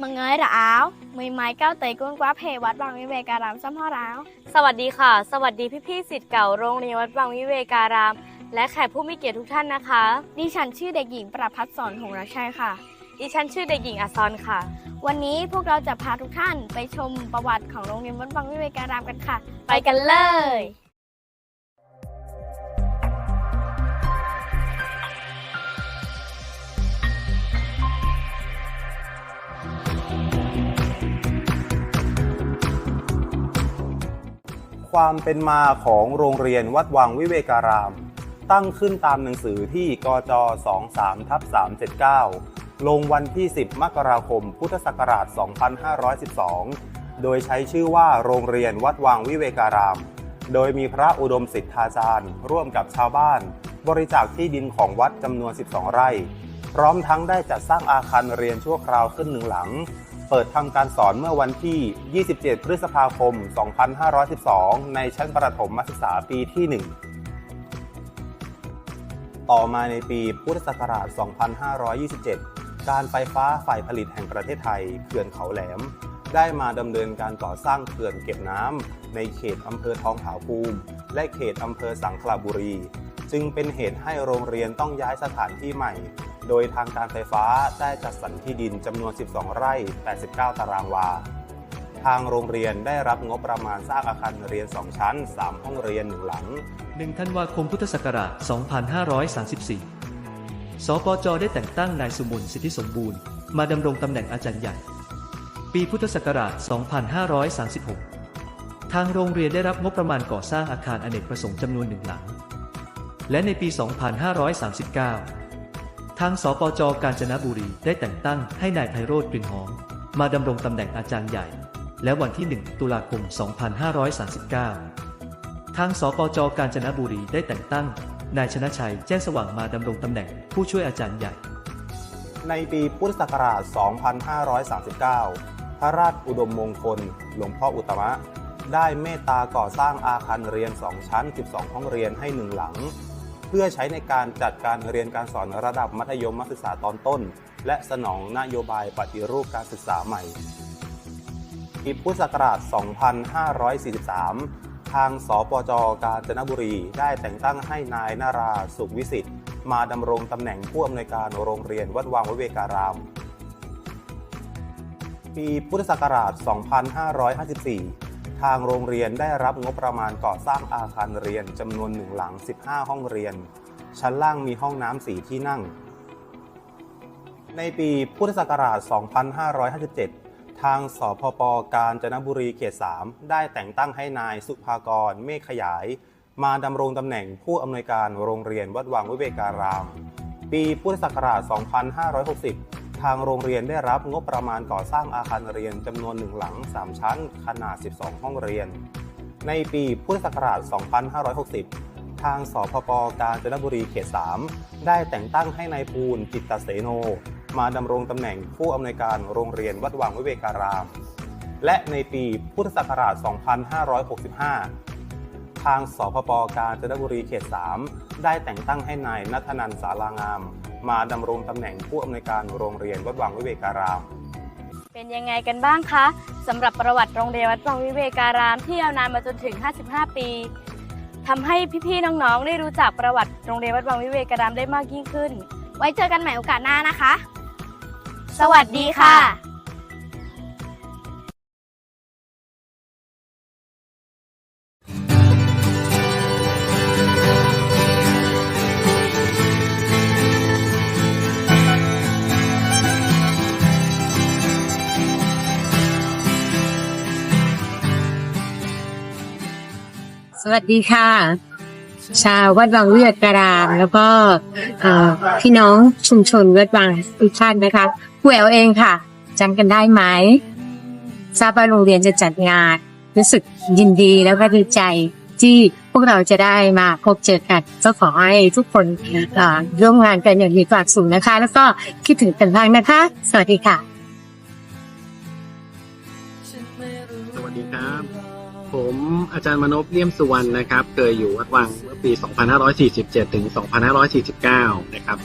Mừng ơi đã áo, mười mấy cao tới quân quá phê วัดบางวิเวการามซ้ำพ่อร้าวสวัสดีค่ะ สวัสดีพี่ๆสิทธิ์เก่าโรงเรียนวัดบางวิเวการาม และแขกผู้มีเกียรติทุกท่านนะคะ ดิฉันชื่อเด็กหญิงประพัฒสอนหงรักชัยค่ะ ดิฉันชื่อเด็กหญิงอาซอนค่ะ วันนี้พวกเราจะพาทุกท่านไปชมประวัติของโรงเรียนวัดบางวิเวการามกันค่ะ ไปกันเลย ความเป็นมาของโรงเรียนวัดวังวิเวการาม ตั้งขึ้นตามหนังสือที่กจ 23ทับ379 ลงวันที่ 10 มกราคม พุทธศักราช 2512 โดยใช้ชื่อว่าโรงเรียนวัดวังวิเวการาม โดยมีพระอุดมสิทธาจารย์ ร่วมกับชาวบ้าน บริจาคที่ดินของวัดจำนวน 12 ไร่ พร้อมทั้งได้จัดสร้างอาคารเรียนชั่วคราวขึ้นหนึ่งหลัง เปิดทำการสอนเมื่อวันที่ 27 พฤษภาคม 2512 ในชั้นประถมศึกษาปีที่ 1 ต่อมาในปีพุทธศักราช 2527 การไฟฟ้าฝ่ายผลิตแห่งประเทศไทยเขื่อนเขาแหลม ได้มาดำเนินการก่อสร้างเขื่อนเก็บน้ำในเขตอำเภอทองผาภูมิ และเขตอำเภอสังขละบุรี จึงเป็นเหตุให้โรงเรียนต้องย้ายสถานที่ใหม่ โดยทางการไฟฟ้าได้จัดสรรที่ดินจำนวน 12 ไร่ 89 ตารางวา ทางโรงเรียนได้รับงบประมาณสร้างอาคารเรียน 2 ชั้น 3 ห้องเรียน 1 หลัง 1 ธันวาคมพุทธศักราช 2534 สปจได้แต่งตั้งนายสุมนสิทธิสมบูรณ์ มาดำรงตำแหน่งอาจารย์ใหญ่ ปีพุทธศักราช 2536 ทางโรงเรียนได้รับงบประมาณก่อสร้างอาคารอเนกประสงค์จำนวนหนึ่งหลัง และในปี 2539 ทางสปจกาญจนบุรีได้แต่งตั้งให้นายไพโรธกลิ่นหอม มาดำรงตำแหน่งอาจารย์ใหญ่ และวันที่ 1 ตุลาคม 2539 ทางสปจกาญจนบุรีได้แต่งตั้ง นายชนะชัยแจ้งสว่างมาดำรงตำแหน่งผู้ช่วยอาจารย์ใหญ่ ในปีพุทธศักราช 2539 พระราชอุดมมงคล หลวงพ่ออุตมะ ได้เมตตาก่อสร้างอาคารเรียน 2 ชั้น 12 ห้องเรียนให้หนึ่งหลัง เพื่อใช้ในการจัดการเรียนการสอนระดับมัธยมศึกษาตอนต้น และสนองนโยบายปฏิรูปการศึกษาใหม่ปีพุทธศักราช 2543 ทางสปจกาญจนบุรีได้แต่งตั้งให้นายนาราสุขวิสิทธิ์ มาดำรงตำแหน่งผู้อำนวยการโรงเรียนวัดวังวิเวการาม ปีพุทธศักราช 2554 ทางโรงเรียนได้รับงบประมาณก่อสร้างอาคารเรียนจำนวนหนึ่งหลัง 15 ห้องเรียน ชั้นล่างมีห้องน้ำสีที่นั่ง ในปีพุทธศักราช 2557 ทางสพปกาญจนบุรีเขต 3 ได้แต่งตั้งให้นายสุภากร เมฆขยาย มาดำรงตำแหน่งผู้อำนวยการโรงเรียนวัดวังวิเวการาม ปีพุทธศักราช 2560 ทางโรงเรียนได้รับงบประมาณก่อสร้างอาคารเรียนจำนวนหนึ่งหลัง 3 ชั้น ขนาด 12 ห้องเรียน ในปีพุทธศักราช 2560 ทางสพปกาญจนบุรีเขต 3 ได้แต่งตั้งให้นายภูลจิตตเสโน มาดำรงตำแหน่งผู้อำนวยการโรงเรียนวัดวังวิเวการาม และในปีพุทธศักราช 2565ทางสพปกาญจนบุรีเขต 3 ได้แต่งตั้งให้นายนัทนันสารางาม มาดำรงตำแหน่งผู้อำนวยการโรงเรียนวัดวังวิเวการาม เป็นยังไงกันบ้างคะสำหรับประวัติโรงเรียนวัดบางวิเวการามที่ยาวนานมาจนถึง 55 ปีทำให้พี่ๆน้องๆ ได้รู้จักประวัติโรงเรียนวัดบางวิเวการามได้มากยิ่งขึ้น ไว้เจอกันใหม่โอกาสหน้านะคะ สวัสดีค่ะ สวัสดีค่ะ ชาววัดวังเวียดกราม แล้วก็พี่น้องชุมชนวัดวังทุกท่านนะคะผู้แอลเองค่ะจำกันได้ไหมทราบว่าโรงเรียนจะจัดงานรู้สึกยินดีแล้วก็ดีใจที่พวกเราจะได้มาพบเจอกันก็ขอให้ทุกคนร่วมงานกันอย่างมีความสุขนะคะ แล้วก็คิดถึงกันบ้างนะคะ สวัสดีค่ะ สวัสดีครับ ผมอาจารย์มนพเลี่ยมสุวรรณนะครับ เคยอยู่วัดวังเมื่อปี 2547 ถึง 2549 นะครับ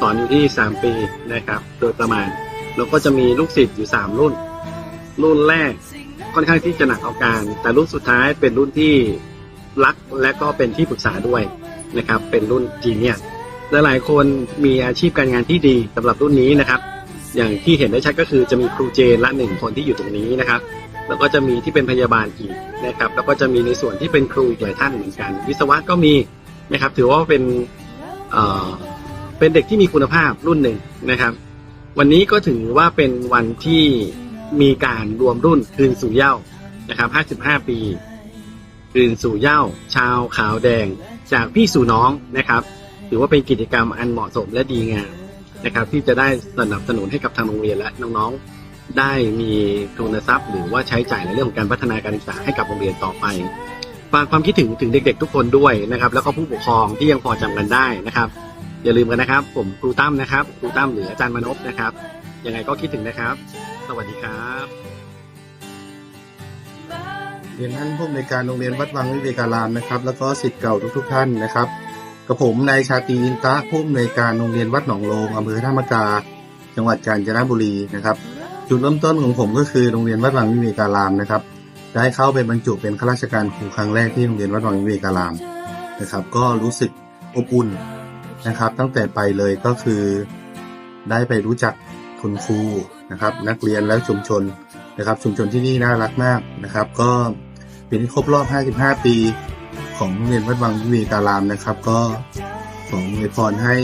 สอนอยู่ที่ 3 ปีนะครับ โดยประมาณ แล้วก็จะมีลูกศิษย์อยู่สามรุ่น รุ่นแรกค่อนข้างที่จะหนักเอาการ แต่รุ่นสุดท้ายเป็นรุ่นที่รักและก็เป็นที่ปรึกษาด้วยนะครับ เป็นรุ่นจีเนียและหลายคนมีอาชีพการงานที่ดีสำหรับรุ่นนี้นะครับ อย่างที่เห็นได้ชัดก็คือจะมีครูเจนละหนึ่งคนที่อยู่ตรงนี้นะครับ แล้วก็จะมีที่เป็นพยาบาลอีกนะครับ แล้วก็จะมีในส่วนที่เป็นครูอีกหลายท่านเหมือนกัน วิศวะก็มีนะครับ ถือว่าเป็นเอ่อเป็นเด็กที่มีคุณภาพรุ่นหนึ่งนะครับ วันนี้ก็ถือว่าเป็นวันที่มีการรวมรุ่นคืนสู่เย้านะครับ 55 ปี คืนสู่เย้า ชาวขาวแดง จากพี่สู่น้องนะครับ ถือว่าเป็นกิจกรรมอันเหมาะสมและดีงามนะครับ ที่จะได้สนับสนุนให้กับทางโรงเรียนและน้องๆ ได้มีทุนทรัพย์ หรือว่าใช้จ่ายในเรื่องของการพัฒนาการศึกษาให้กับโรงเรียนต่อไปฝากความคิดถึงถึงเด็ก ๆ ทุกคนด้วยนะครับ แล้วก็ผู้ปกครองที่ยังพอจำกันได้นะครับ อย่าลืมกันนะครับ ผมครูตั้มนะครับครูตั้มหรืออาจารย์มนพนะครับยังไงก็คิดถึงนะครับ สวัสดีครับเรียนท่านผู้อำนวยการโรงเรียนวัดวังวิเวการามนะครับ แล้วก็สิทธิ์เก่าทุกๆท่านนะครับกับผมนายชาตีอินตะผู้อำนวยการโรงเรียนวัดหนองโลงอำเภอท่ามกา จังหวัดกาญจนบุรีนะครับ จุดเริ่มต้นของผมก็คือโรงเรียนวัดวังวิเวการามนะครับ ได้เข้าไปบรรจุเป็นข้าราชการครูครั้งแรกที่โรงเรียนวัดวังวิเวการามนะครับ ก็รู้สึกอบอุ่นนะครับ ตั้งแต่ไปเลยก็คือได้ไปรู้จักคุณครูนะครับ นักเรียนและชุมชนนะครับ ชุมชนที่นี่น่ารักมากนะครับ ก็เป็นที่ครบรอบ 55 ปี ของโรงเรียนวัดวังวิเวการามนะครับ ก็ขออวยพรให้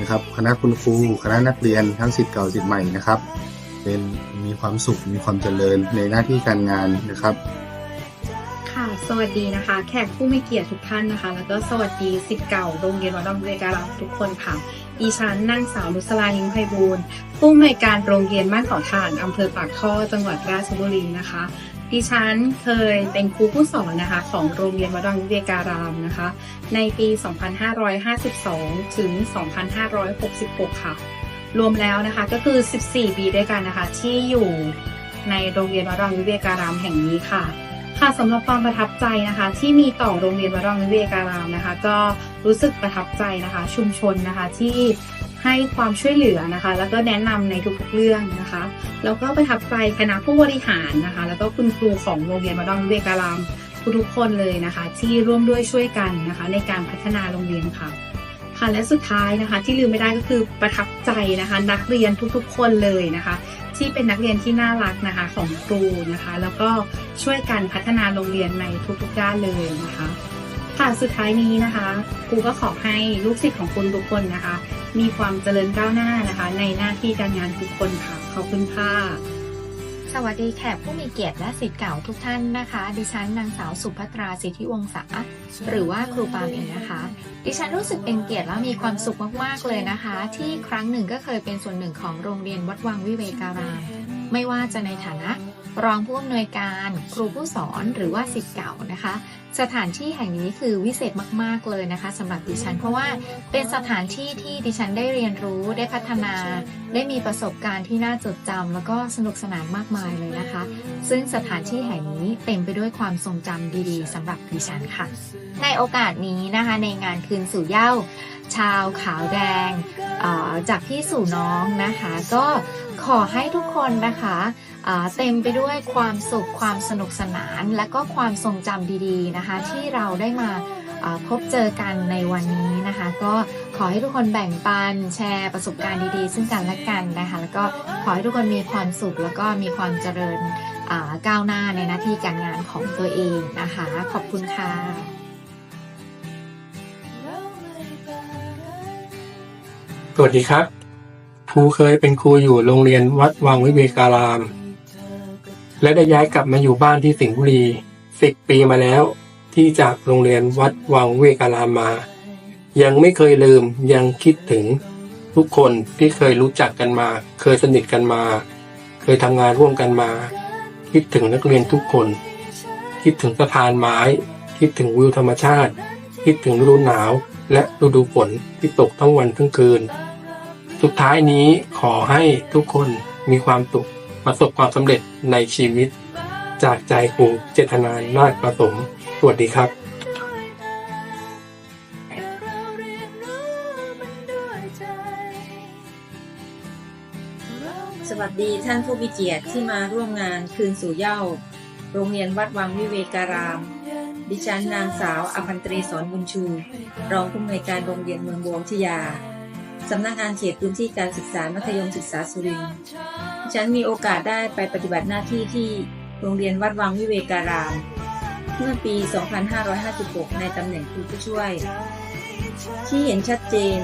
นะครับ คณะคุณครูคณะนักเรียนทั้งสิทธิ์เก่าสิทธิ์ใหม่นะครับ เป็นมีความสุขมีความเจริญในหน้าที่การงานนะครับ ค่ะ สวัสดีนะคะ แขกผู้มีเกียรติทุกท่านนะคะ แล้วก็สวัสดีสิทธิ์เก่าโรงเรียนวัดดอนเวการาทุกคนค่ะดิฉันนางสาวนุสลาลิมไพบูลผู้อำนวยการโรงเรียนบ้านเขาถ่านอำเภอปากท่อจังหวัดราชบุรีนะคะ ดิฉันเคยเป็นครูผู้สอนนะคะของโรงเรียนวัดดอนวิเวการามนะคะ ในปี 2552 ถึง 2566 ค่ะ รวมแล้วนะคะก็คือ 14 ปีด้วยกันนะคะ ที่อยู่ในโรงเรียนวัดดอนวิเวการามแห่งนี้ค่ะ ค่ะสำหรับความประทับใจนะคะ ที่มีต่อโรงเรียนวัดรองวิเวการามนะคะ ก็รู้สึกประทับใจนะคะ ชุมชนนะคะที่ ให้ความช่วยเหลือนะคะ แล้วก็แนะนำในทุกๆเรื่องนะคะแล้วก็ประทับใจคณะผู้บริหารนะคะ แล้วก็คุณครูของโรงเรียนวัดองเวการามทุกๆคนเลยนะคะ ที่ร่วมด้วยช่วยกันนะคะ ในการพัฒนาโรงเรียนค่ะค่ะและสุดท้ายนะคะที่ลืมไม่ได้ก็คือประทับใจนะคะ นักเรียนทุกๆ คนเลยนะคะ ที่เป็นนักเรียนที่น่ารักนะคะของครูนะคะ แล้วก็ช่วยกันพัฒนาโรงเรียนในทุกๆด้านเลยนะคะ ค่ะสุดท้ายนี้นะคะครูก็ขอให้ลูกศิษย์ของคุณทุกคนนะคะ มีความเจริญก้าวหน้านะคะ ในหน้าที่การงานทุกคนค่ะ ขอบคุณค่ะสวัสดีแขกผู้มีเกียรติและสิทธิ์เก่าทุกท่านนะคะ ดิฉันนางสาวสุภัตราสิทธิวงศาหรือว่าครูปามเองนะคะ ดิฉันรู้สึกเป็นเกียรติและมีความสุขมากๆเลยนะคะ ที่ครั้งหนึ่งก็เคยเป็นส่วนหนึ่งของโรงเรียนวัดวังวิเวการาม ไม่ว่าจะในฐานะ รองผู้อำนวยการ ครูผู้สอนหรือว่าสิทธิ์เก่านะคะ สถานที่แห่งนี้คือวิเศษมาก ๆ เลยนะคะสำหรับดิฉัน เพราะว่าเป็นสถานที่ที่ดิฉันได้เรียนรู้ได้พัฒนา ได้มีประสบการณ์ที่น่าจดจำแล้วก็สนุกสนานมากมายเลยนะคะ ซึ่งสถานที่แห่งนี้เต็มไปด้วยความทรงจำดีๆสำหรับดิฉันค่ะ ในโอกาสนี้นะคะในงานคืนสู่เย้า ชาวขาวแดงจากพี่สู่น้องนะคะ ก็ขอให้ทุกคนนะคะ เต็มไปด้วยความสุขความสนุกสนาน และก็ความทรงจำดีๆนะคะ ที่เราได้มาพบเจอกันในวันนี้นะคะ ก็ขอให้ทุกคนแบ่งปันแชร์ประสบการณ์ดีๆ ซึ่งกันและกันนะคะ แล้วก็ขอให้ทุกคนมีความสุขแล้วก็มีความเจริญก้าวหน้าในหน้าที่การงานของตัวเองนะคะ ขอบคุณค่ะสวัสดีครับ ครูเคยเป็นครูอยู่โรงเรียนวัดวังวิเวการาม และได้ย้ายกลับมาอยู่บ้านที่สิงห์บุรีสิบปีมาแล้ว ที่จากโรงเรียนวัดวังเวการามมา ยังไม่เคยลืมยังคิดถึงทุกคนที่เคยรู้จักกันมา เคยสนิทกันมา เคยทำงานร่วมกันมา คิดถึงนักเรียนทุกคน คิดถึงสะพานไม้ คิดถึงวิวธรรมชาติ คิดถึงฤดูหนาว และฤดูฝนที่ตกทั้งวันทั้งคืน สุดท้ายนี้ขอให้ทุกคนมีความสุข ประสบความสำเร็จในชีวิต จากใจครูเจตนานนาฏประสม สวัสดีครับสวัสดีท่านผู้มีเกียรติที่มาร่วมงานคืนสู่เย้า โรงเรียนวัดวังวิเวการาม ดิฉันนางสาวอภันตรีสอนบุญชู รองผู้อำนวยการโรงเรียนเมืองบวงทิยา สำนักงานเขตพื้นที่การศึกษามัธยมศึกษาสุรินทร์ฉันมีโอกาสได้ไปปฏิบัติหน้าที่ที่โรงเรียนวัดวังวิเวการาม เมื่อปี 2556 ในตำแหน่งครูผู้ช่วย ที่เห็นชัดเจน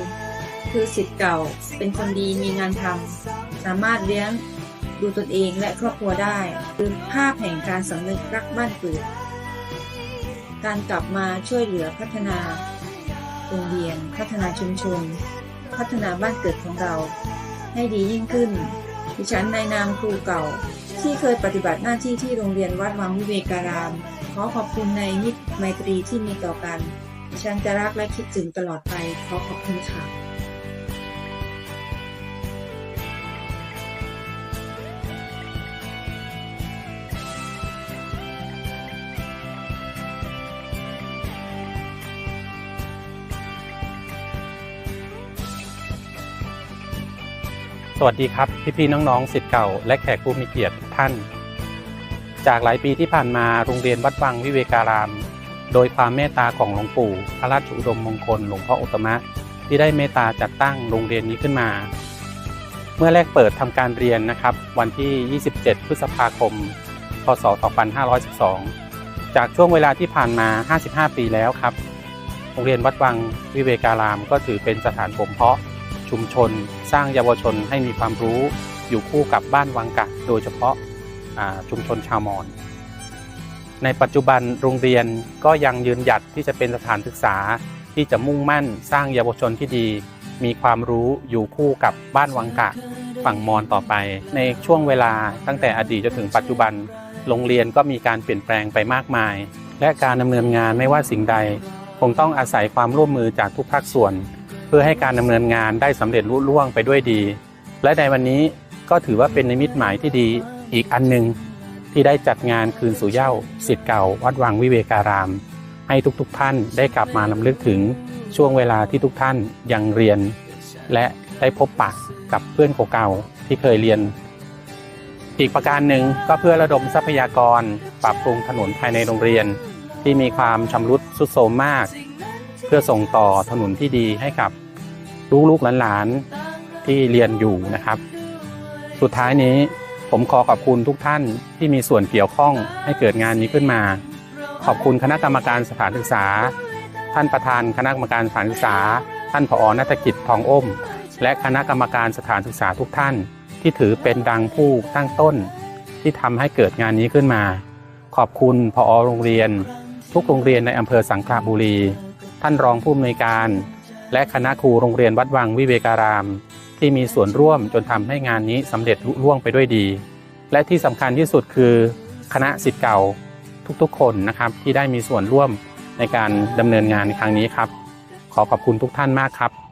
คือสิทธิ์เก่าเป็นคนดีมีงานทำสามารถเลี้ยงดูตนเองและครอบครัวได้คือภาพแห่งการสำนึกรักบ้านเกิด การกลับมาช่วยเหลือพัฒนาโรงเรียนพัฒนาชุมชน พัฒนาบ้านเกิดของเรา ให้ดียิ่งขึ้น ดิฉันในนามครูเก่า ที่เคยปฏิบัติหน้าที่ที่โรงเรียนวัดวังวิเวการาม ขอขอบคุณในมิตรไมตรีที่มีต่อกัน ดิฉันจะรักและคิดถึงตลอดไป ขอขอบคุณค่ะ สวัสดีครับ พี่ๆน้องๆสิทธิ์เก่า และแขกผู้มีเกียรติทุกท่าน จากหลายปีที่ผ่านมาโรงเรียนวัดวังวิเวการาม โดยความเมตตาของหลวงปู่ พระราชอุดมมงคลหลวงพ่ออุตมะที่ได้เมตตาจัดตั้งโรงเรียนนี้ขึ้นมา เมื่อแรกเปิดทำการเรียนนะครับ วันที่ 27 พฤษภาคม พศ 2512 จากช่วงเวลาที่ผ่านมา 55 ปีแล้วครับ โรงเรียนวัดวังวิเวการามก็ถือเป็นสถานบ่มเพาะชุมชน ร้างเยาวชนให้มีความรู้อยู่คู่กับบ้านวังกะ โดยเฉพาะชุมชนชาวมอญในปัจจุบันโรงเรียนก็ยังยืนหยัดที่จะเป็นสถานศึกษาที่จะมุ่งมั่นสร้างเยาวชนที่ดี มีความรู้อยู่คู่กับบ้านวังกะฝั่งมอญต่อไป ในช่วงเวลาตั้งแต่อดีตจนถึงปัจจุบัน โรงเรียนก็มีการเปลี่ยนแปลงไปมากมาย และการดำเนินงานไม่ว่าสิ่งใด คงต้องอาศัยความร่วมมือจากทุกภาคส่วน พื่อให้การดำเนินงานได้สำเร็จลุล่วงไปด้วยดี และในวันนี้ก็ถือว่าเป็นนิมิตหมายที่ดีอีกอันหนึ่งที่ได้จัดงานคืนสู่เย้าสิทธิ์เก่า วัดวังวิเวการาม ให้ทุกๆท่านได้กลับมาลำลึกถึงช่วงเวลาที่ทุกท่านยังเรียน และได้พบปะกับเพื่อนเก่าๆที่เคยเรียน อีกประการหนึ่งก็เพื่อระดมทรัพยากร ปรับปรุงถนนภายในโรงเรียน ที่มีความชำรุดทรุดโทรมมาก เพื่อส่งต่อถนนที่ดีให้กับ ลูกๆหลานๆที่เรียนอยู่นะครับ สุดท้ายนี้ผมขอขอบคุณทุกท่านที่มีส่วนเกี่ยวข้องให้เกิดงานนี้ขึ้นมา ขอบคุณคณะกรรมการสถานศึกษา ท่านประธานคณะกรรมการสถานศึกษา ท่านผอนัฐกิจทองอ้ม และคณะกรรมการสถานศึกษาทุกท่าน ที่ถือเป็นดังผู้ตั้งต้น ที่ทำให้เกิดงานนี้ขึ้นมา ขอบคุณผอโรงเรียน ทุกโรงเรียนในอำเภอสังขละบุรี ท่านรองผู้อำนวยการ และคณะครูโรงเรียนวัดวังวิเวการาม ที่มีส่วนร่วมจนทำให้งานนี้สำเร็จลุล่วงไปด้วยดี และที่สำคัญที่สุดคือคณะสิทธิ์เก่าทุกๆ คนนะครับที่ได้มีส่วนร่วมในการดำเนินงานในครั้งนี้ครับ ขอขอบคุณทุกท่านมากครับ